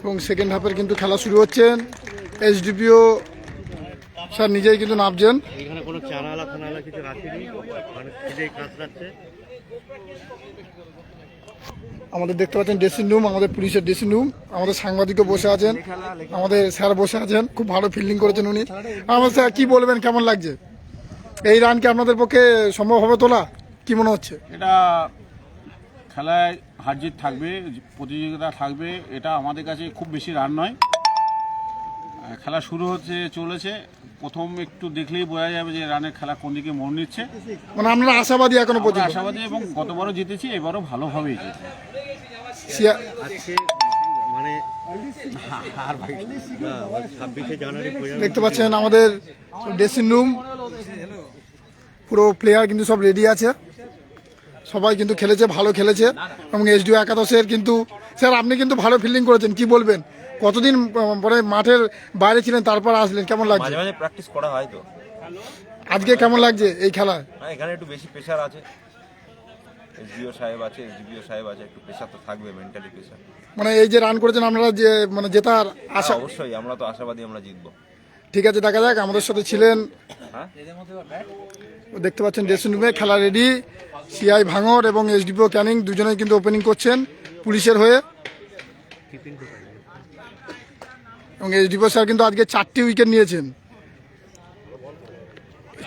এবং সেকেন্ড হাফের কিন্তু খেলা শুরু হচ্ছেন এইচডিপিও স্যার নিজেই কিন্তু নামছেন। এখানে কোনো চানালা ফানালা কিছু রাখেনি? মানে কাতরাচ্ছে। আমাদের দেখতে পাচ্ছেন ড্রেসিং রুম আমাদের পুলিশের ড্রেসিং রুম আমাদের সাংবাদিকও বসে আছেন আমাদের স্যার বসে আছেন খুব ভালো ফিল্ডিং করেছেন উনি। আমার স্যার কি বলবেন কেমন লাগছে? এই রানকে আপনাদের পক্ষে সম্ভব হবে তোলা? কি মনে হচ্ছে? এটা খেলায় হার জিত থাকবে প্রতিযোগিতা থাকবে এটা আমাদের কাছে খুব বেশি রান নয়। খেলা শুরু হচ্ছে চলেছে। প্রথম একটু দেখলেই বোঝা যাবে যে রানের খেলা কোন দিকে মন নিচ্ছে মানে আপনারা আশাবাদী এখনও আমরা পর্যন্ত। আশাবাদী এবং গতবারও জিতেছি এবারও ভালোভাবেই মানে পর্যন্ত দেখতে পাচ্ছেন আমাদের ড্রেসিং রুম পুরো প্লেয়ার কিন্তু সব রেডি আছে। সবাই কিন্তু খেলেছে ভালো খেলেছে এবং এস এসডিও একাদশের কিন্তু স্যার আপনি কিন্তু ভালো ফিল্ডিং করেছেন কি বলবেন? কতদিন পরে মাঠের বাইরে ছিলেন তারপর আসলেন কেমন লাগছে? মাঝে মাঝে প্র্যাকটিস করা হয় তো। আজকে কেমন লাগছে এই খেলায়? না এখানে একটু বেশি প্রেশার আছে। এসডিও সাহেব আছে এসডিপিও সাহেব আছে একটু প্রেশার তো থাকবে মেন্টালি প্রেশার মানে এই যে রান করেছেন আপনারা যে মানে জেতার আশা অবশ্যই আমরা তো আশাবাদী আমরা জিতবো। ঠিক আছে দেখা যাক আমাদের সাথে ছিলেন হ্যাঁ? দেখতে পাচ্ছেন ড্রেসিং রুমে খেলা রেডি সিআই ভাঙর এবং এসডিপিও ক্যানিং দুজনেই কিন্তু ওপেনিং করছেন পুলিশের হয়ে। এবং এসডিপিও স্যার কিন্তু আজকে চারটি উইকেট নিয়েছেন।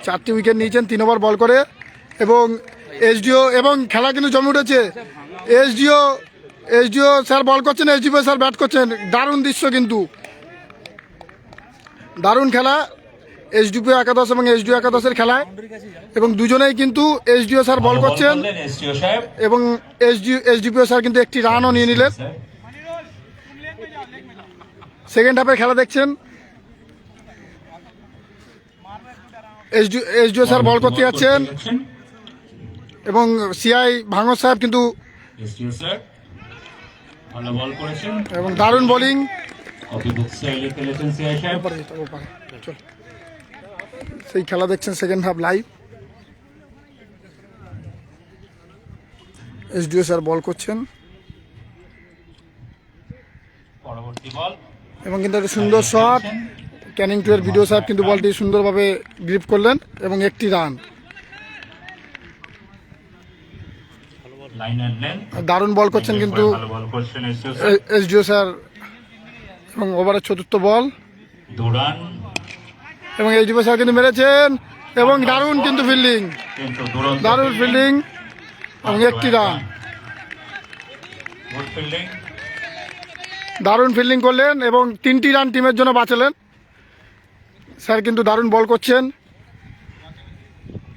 চারটি উইকেট নিয়েছেন তিন ওভার বল করে। এবং এসডিও, এবং খেলা কিন্তু জমে উঠেছে। এসডিও এসডিও স্যার বল করছেন, এসডিপিও স্যার ব্যাট করছেন। দারুণ দৃশ্য কিন্তু। দারুণ খেলা। এসডিপিও একাদশ এবং এসডিও একাদশের খেলায়। এবং দুজনেই কিন্তু এসডিও স্যার বল করছেন। এবং এসডি এসডিপিও স্যার কিন্তু একটি রানও নিয়ে নিলেন। সেকেন্ড হাফের খেলা দেখছেন। এসডিও এসডিও স্যার বল করতে যাচ্ছেন। এবং সিআই ভাঙর সাহেব কিন্তু এবং দারুণ বোলিং কপি বুক স্টাইলে খেলেছেন সিআই সাহেব। সেই খেলা দেখছেন second half live SDO sir ball করছেন। এবং কিন্তু একটা সুন্দর শট ক্যানিং টুয়ের ভিডিও সাহেব কিন্তু বলটি সুন্দরভাবে গ্রিপ করলেন এবং একটি রান দারুণ বল করছেন কিন্তু এসডিও স্যার এবং ওভারের চতুর্থ বল দুরান এবং এইচডিও স্যার কিন্তু মেরেছেন এবং দারুণ কিন্তু ফিল্ডিং দারুণ ফিল্ডিং এবং একটি রান দারুণ ফিল্ডিং করলেন এবং তিনটি রান টিমের জন্য বাঁচালেন। স্যার কিন্তু দারুণ বল করছেন।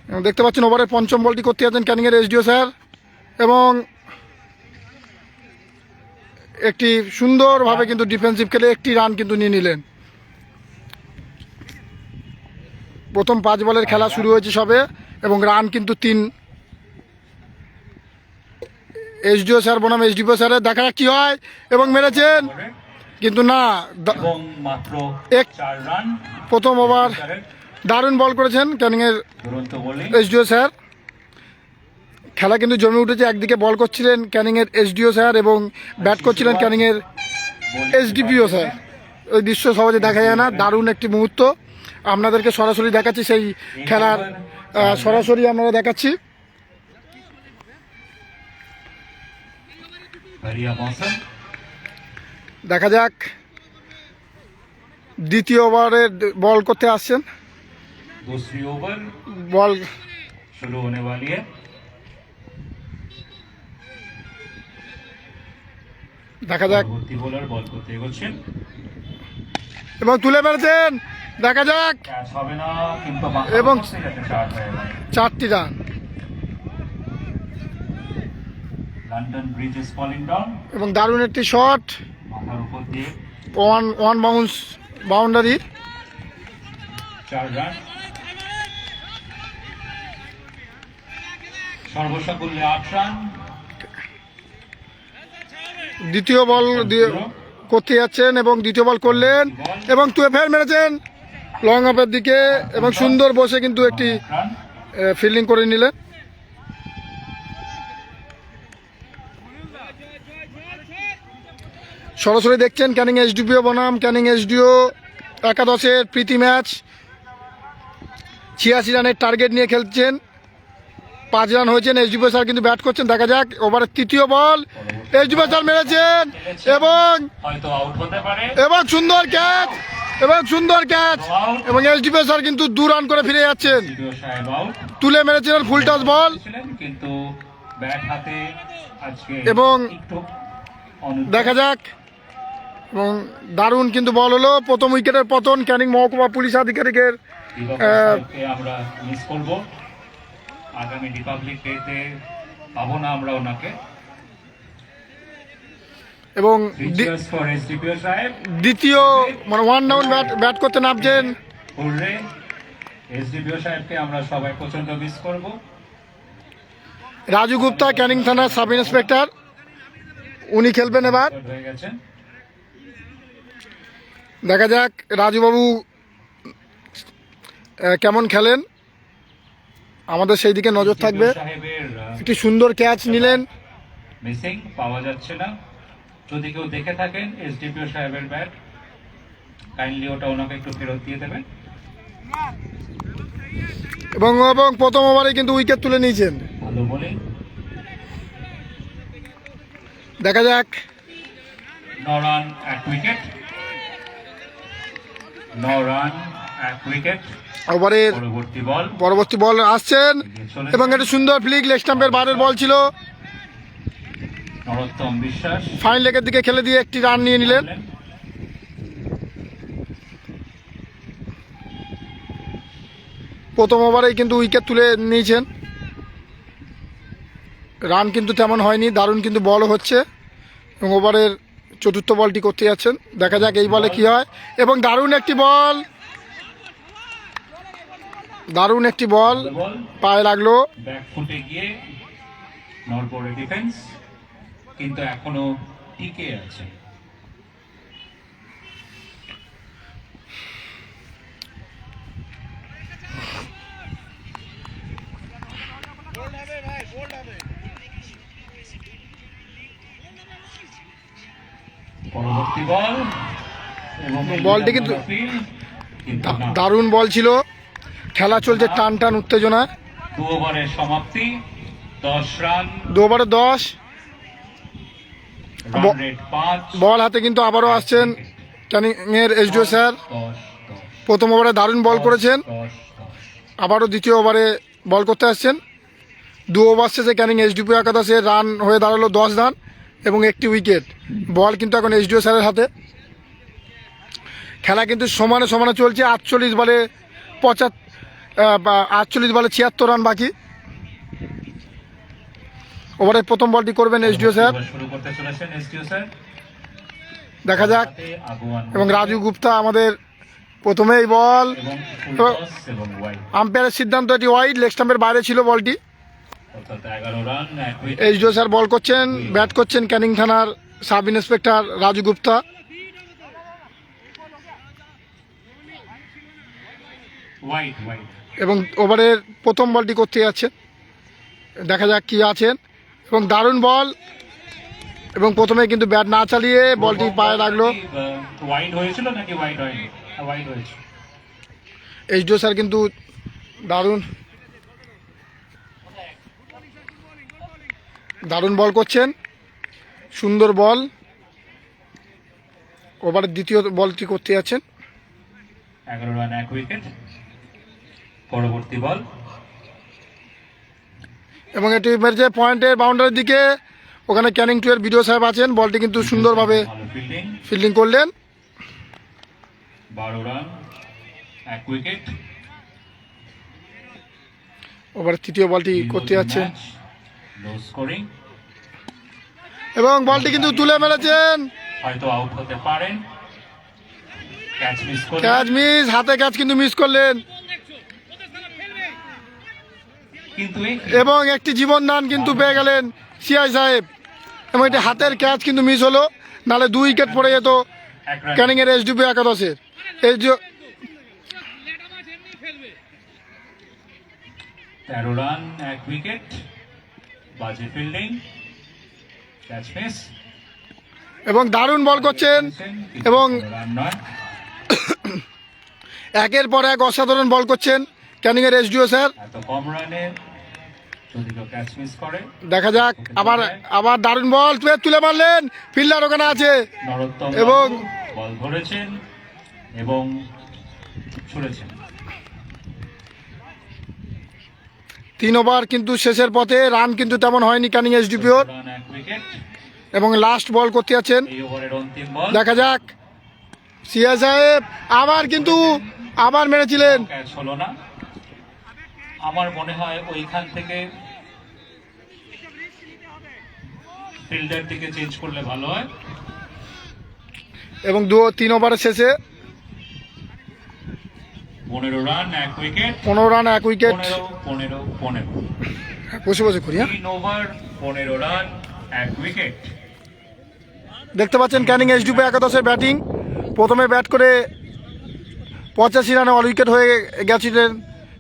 এবং দেখতে পাচ্ছেন ওভারের পঞ্চম বলটি করতে যাচ্ছেন ক্যানিংয়ের এসডিও স্যার। এবং একটি সুন্দরভাবে কিন্তু ডিফেন্সিভ খেলে একটি রান কিন্তু নিয়ে নিলেন। প্রথম পাঁচ বলের খেলা শুরু হয়েছে সবে এবং রান কিন্তু তিন। এসডিও স্যার বনাম এসডিও স্যারের দেখা যাক কি হয়। এবং মেরেছেন। কিন্তু না এক- প্রথম ওভার দারুণ বল করেছেন ক্যানিংয়ের এসডিও স্যার। খেলা কিন্তু জমে উঠেছে একদিকে বল করছিলেন ক্যানিংয়ের এসডিও স্যার এবং ব্যাট করছিলেন ক্যানিংয়ের এসডিপিও স্যার। ওই দৃশ্য সহজে দেখা যায় না দারুণ একটি মুহূর্ত। আপনাদেরকে সরাসরি দেখাচ্ছি সেই খেলার সরাসরি আমরা দেখাচ্ছি। দেখা যাক দ্বিতীয় ওভারে বল করতে আসছেন। বল দেখা যাক। এবং তুলে বেড়েছেন দেখা যাক। এবং- চারটি রান। এবং দারুণ একটি shot one one bounce boundary দ্বিতীয় বল দিয়ে করতে যাচ্ছেন এবং দ্বিতীয় বল করলেন। এবং তুয়ে ফের মেরেছেন। লং অফের দিকে এবং সুন্দর বসে কিন্তু একটি ফিল্ডিং করে নিলেন। সরাসরি দেখছেন ক্যানিং এসডিপিও বনাম ক্যানিং এসডিও একাদশের প্রীতি ম্যাচ। ছিয়াশি রানের টার্গেট নিয়ে খেলছেন। পাঁচ রান হয়েছেন। এসডিপিও স্যার কিন্তু ব্যাট করছেন। দেখা যাক ওভারের তৃতীয় বল। এসডিপিও স্যার মেরেছেন এবং এবং সুন্দর ক্যাচ। এবং সুন্দর ক্যাচ। এবং এসডিপিও স্যার কিন্তু দু রান করে ফিরে যাচ্ছেন। তুলে মেরেছিলেন ফুল টস বল। এবং দেখা যাক। এবং দারুণ কিন্তু বল হলো। প্রথম উইকেটের পতন ক্যানিং মহকুমা পুলিশ আধিকারিকের আমরা মিস করব। আগামী রিপাবলিক ডেতে পাবো না আমরা ওনাকে। এবং দ্বিতীয় মানে ওয়ান ডাউন ব্যাট ব্যাট করতে নামছেন। এসডিপিও সাহেবকে আমরা সবাই প্রচণ্ড মিস করব। রাজু গুপ্তা ক্যানিং থানার সাব ইন্সপেক্টর। উনি খেলবেন এবার। দেখা যাক রাজুবাবু কেমন খেলেন? আমাদের সেই দিকে নজর থাকবে। একটি সুন্দর ক্যাচ নিলেন। মিসিং পাওয়া যাচ্ছে না। যদি কেউ দেখে থাকেন এসডিপিও সাহেবের ব্যাট কাইন্ডলি ওটা ওনাকে একটু ফেরত দিয়ে দেবেন। এবং এবং প্রথম ওভারে কিন্তু উইকেট তুলে নিয়েছেন। ভালো বোলিং। দেখা যাক। ন রান এক উইকেট ন রান এক উইকেট ওভারের পরবর্তী বল পরবর্তী বল আসছেন। এবং একটা সুন্দর ফ্লিক লেগ স্টাম্পের বারের বল ছিল। নরোত্তম বিশ্বাস। ফাইন লেগের দিকে খেলে দিয়ে একটি রান নিয়ে নিলেন। প্রথম ওভারেই কিন্তু উইকেট তুলে নিয়েছেন। রান কিন্তু তেমন হয়নি দারুণ কিন্তু বল হচ্ছে। এবং ওভারের চতুর্থ বলটি করতে যাচ্ছেন। দেখা যাক এই বলে কি হয়। এবং দারুণ একটি বল দারুণ একটি বল পায়ে লাগল। ব্যাক ফুটে গিয়ে ডিফেন্স কিন্তু এখনও টিকে আছে। পরবর্তী বল। বলটি কিন্তু-। দারুণ বল ছিল। খেলা চলছে টান টান উত্তেজনা দু ওভারের সমাপ্তি দশ রান। দু ওভারে দশ। বল হাতে কিন্তু আবারও আসছেন ক্যানিংয়ের এসডিও স্যার। প্রথম ওভারে দারুণ বল করেছেন। আবারও দ্বিতীয় ওভারে বল করতে আসছেন। দু ওভার শেষে ক্যানিং এইচডিপি একাদশে রান হয়ে দাঁড়াল দশ রান এবং একটি উইকেট। বল কিন্তু এখন এইচডিও স্যারের হাতে। খেলা কিন্তু সমানে সমানে চলছে। আটচল্লিশ বলে পঁচাত্তর আটচল্লিশ বলে ছিয়াত্তর রান বাকি। ওভারে প্রথম বলটি করবেন এইচডিও স্যার। এবার শুরু করতে চলেছেন এসডিও স্যার। দেখা যাক। এবং রাজু গুপ্তা আমাদের প্রথমেই বল। আম্পায়ারের সিদ্ধান্ত এটি ওয়াইড লেগ স্টাম্পের বাইরে ছিল বলটি। এইচডিও স্যার বল করছেন ব্যাট করছেন ক্যানিং থানার সাব ইন্সপেক্টর রাজু গুপ্তা। এবং ওভারের প্রথম বলটি করতে যাচ্ছেন। দেখা যাক কি আছেন। এবং দারুণ বল। এবং প্রথমে কিন্তু ব্যাট না চালিয়ে বলটি পায়ে লাগল এইচডিও স্যার কিন্তু দারুণ। দারুণ বল করছেন। সুন্দর বল। ওভারের দ্বিতীয় বলটি করতে যাচ্ছেন। এগারো রান এক উইকেট পরবর্তী বল। এবং এটি মেরেছে পয়েন্টের বাউন্ডারির দিকে। ওখানে ক্যানিং টু এর ভিডিও সাহেব আছেন। বলটি কিন্তু সুন্দরভাবে ফিল্ডিং করলেন। ওভারের তৃতীয় বলটি করতে যাচ্ছেন এবং বলটি কিন্তু তুলে মেরেছেন হয়তো আউট হতে পারেন ক্যাচ মিস হাতে ক্যাচ কিন্তু মিস করলেন। এবং একটি জীবন দান কিন্তু পেয়ে গেলেন সিআই সাহেব। এবং এটি হাতের ক্যাচ কিন্তু মিস হলো নালে দুই উইকেট পড়ে যেত এক রান ক্যানিং এর এসডিপি একাদশের। এইচডিও তেরো রান এক উইকেট বাজে ফিল্ডিং ক্যাচ মিস এবং দারুণ বল করছেন এবং একের পর এক অসাধারণ বল করছেন। ক্যানিংয়ের এসডিও স্যার কম রানে দেখা যাক আবার আবার দারুণ বল তুলে তুলে মারলেন। ফিল্ডার ওখানে আছে। এবং- বল ধরেছেন এবং ছুড়েছেন। তিন ওভার কিন্তু শেষের পথে রান কিন্তু তেমন হয়নি ক্যানিং এসডিপিওর রান এক এবং লাস্ট বল করতে বল দেখা যাক। সিয়া সাহেব আবার কিন্তু আবার মেরেছিলেন। হলো না। আমার মনে হয় ওইখান থেকে ফিল্ডার দিকে চেঞ্জ করলে ভালো হয়। এবং দু তিন ওভারের শেষে পনেরো রান এক উইকেট পনেরো রান এক উইকেট পনেরো পনেরো বসে বসে করি হ্যাঁ। তিন ওভার পনেরো রান এক উইকেট দেখতে পাচ্ছেন ক্যানিং এসডিপি একাদশের ব্যাটিং। প্রথমে ব্যাট করে পঁচাশি রানে অল উইকেট হয়ে গেছিলেন।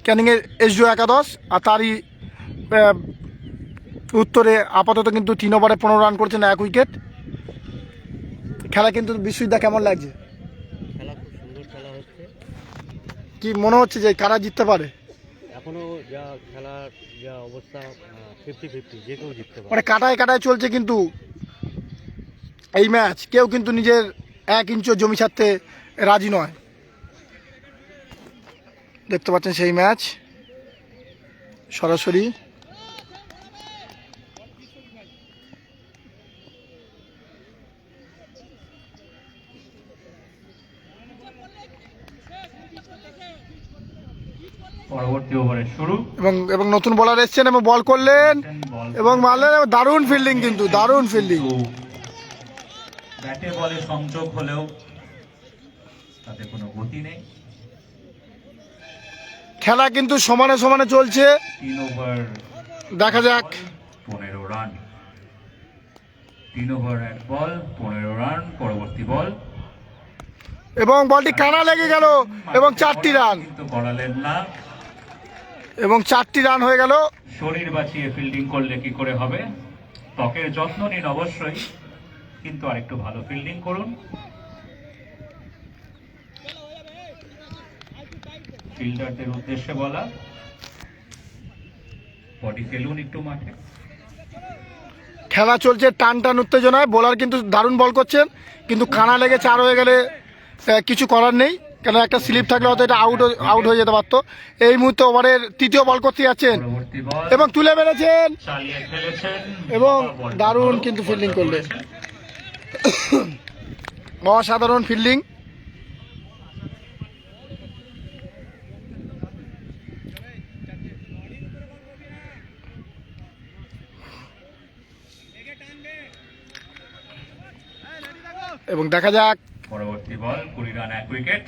ক্যানিংয়ের এসডিও একাদশ আর তারই উত্তরে আপাতত কিন্তু তিন ওভারে পনেরো রান করছেন এক উইকেট। খেলা কিন্তু বিশ্ববিদ্যা কেমন লাগছে? কি মনে হচ্ছে যে কারা জিততে পারে? এখনও যা খেলার যা অবস্থা ফিফটি ফিফটি যে কেউ জিততে পারে। মানে কাটায় কাটায় চলছে কিন্তু এই ম্যাচ কেউ কিন্তু নিজের এক ইঞ্চও জমি ছাড়তে রাজি নয়। দেখতে পাচ্ছেন সেই ম্যাচ। সরাসরি। পরবর্তী ওভারের শুরু। এবং এবং নতুন বলার এসছেন এবং বল করলেন। এবং মারলেন এবং দারুণ ফিল্ডিং কিন্তু দারুণ ফিল্ডিং ব্যাটে বলে সংযোগ হলেও তাতে কোনো গতি নেই। খেলা কিন্তু সমানে সমানে চলছে। দেখা যাক। পনেরো রান। তিন ওভার এক বল পনেরো রান পরবর্তী বল। এবং বলটি কানা লেগে গেল এবং চারটি রান। কিন্তু করালেন না। এবং চারটি রান হয়ে গেল। শরীর বাঁচিয়ে ফিল্ডিং করলে কি করে হবে? ত্বকের যত্ন নিন অবশ্যই কিন্তু আরেকটু ভালো ফিল্ডিং করুন। ফিল্ডারদের উদ্দেশ্যে বলা। বডি ফেলুন একটু মাঠে। খেলা চলছে টান টান উত্তেজনায় বোলার কিন্তু দারুণ বল করছেন কিন্তু কানা লেগে চার হয়ে গেলে কিছু করার নেই কেন একটা স্লিপ থাকলে হয়তো এটা আউট আউট হয়ে যেতে পারতো। এই মুহূর্তে ওভারের তৃতীয় বল করতে যাচ্ছেন এবং তুলে মেরেছেন। এবং দারুণ কিন্তু ফিল্ডিং করলেন। অসাধারণ ফিল্ডিং দেখা যাক। পরবর্তী বল কুড়ি রান এক উইকেট।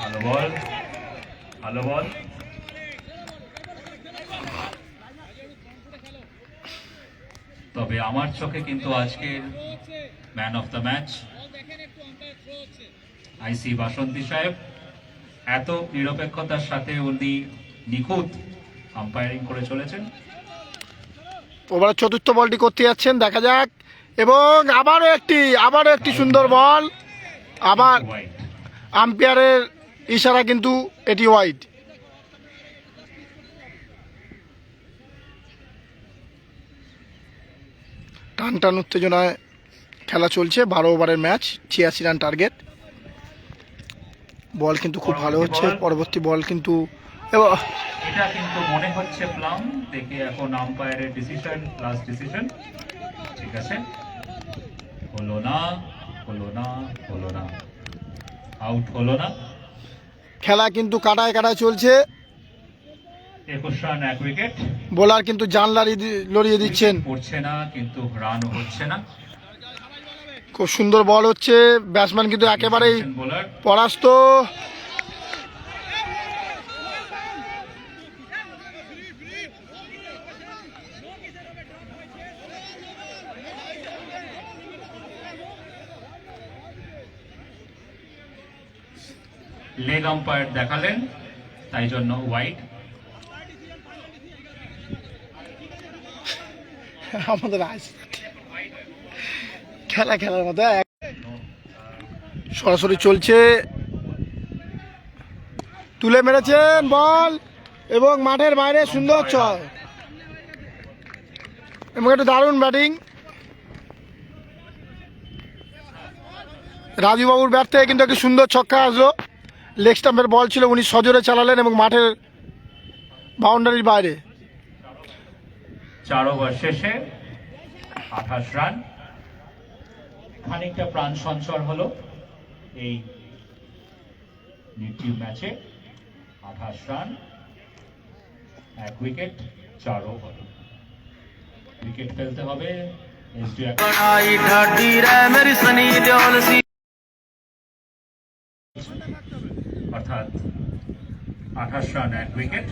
ভালো বল ভালো বল। তবে আমার চোখে কিন্তু আজকের man of the match IC Basanti সাহেব। এত নিরপেক্ষতার সাথে উনি নিখুঁত আম্পায়ারিং করে চলেছেন। ওভারের চতুর্থ বলটি করতে যাচ্ছেন দেখা যাক। এবং আবারও একটি আবারও একটি সুন্দর বল আবার আম্পায়ারের ইশারা কিন্তু এটি ওয়াইড টান টান উত্তেজনায় খেলা চলছে বারো ওভারের ম্যাচ ছিয়াশি রান টার্গেট বল কিন্তু খুব ভালো হচ্ছে পরবর্তী বল কিন্তু এটা কিন্তু মনে হচ্ছে প্লাম দেখে এখন আম্পায়ারের ডিসিশন লাস্ট ডিসিশন ঠিক আছে? হলো না হলো না হলো না। আউট হলো না। খেলা কিন্তু কাটায় কাটায় চলছে। একুশ রান এক উইকেট বোলার কিন্তু জান লড়িয়ে দিচ্ছেন। পড়ছে না কিন্তু রান হচ্ছে না। খুব সুন্দর বল হচ্ছে। ব্যাটসম্যান কিন্তু একেবারেই পরাস্ত। লেগ আম্পায়ার দেখালেন, তাই জন্য হোয়াইট আমাদের আজ খেলা, খেলার মতো সরাসরি চলছে। তুলে মেরেছেন বল, এবং মাঠের বাইরে সুন্দর ছয়। এবং একটা দারুণ ব্যাটিং। রাজুবাবুর ব্যাট থেকে কিন্তু একটি সুন্দর ছক্কা আসলো। লেগ স্টাম্পের বল ছিল উনি সজোরে চালালেন এবং মাঠের বাউন্ডারির বাইরে। চার ওভার শেষে আঠাশ রান। খানিকটা প্রাণ সঞ্চর হলো এই নির্জীব ম্যাচে। আঠাশ রান এক উইকেট চার ওভার উইকেট ফেলতে হবে আঠাশ রান এক উইকেট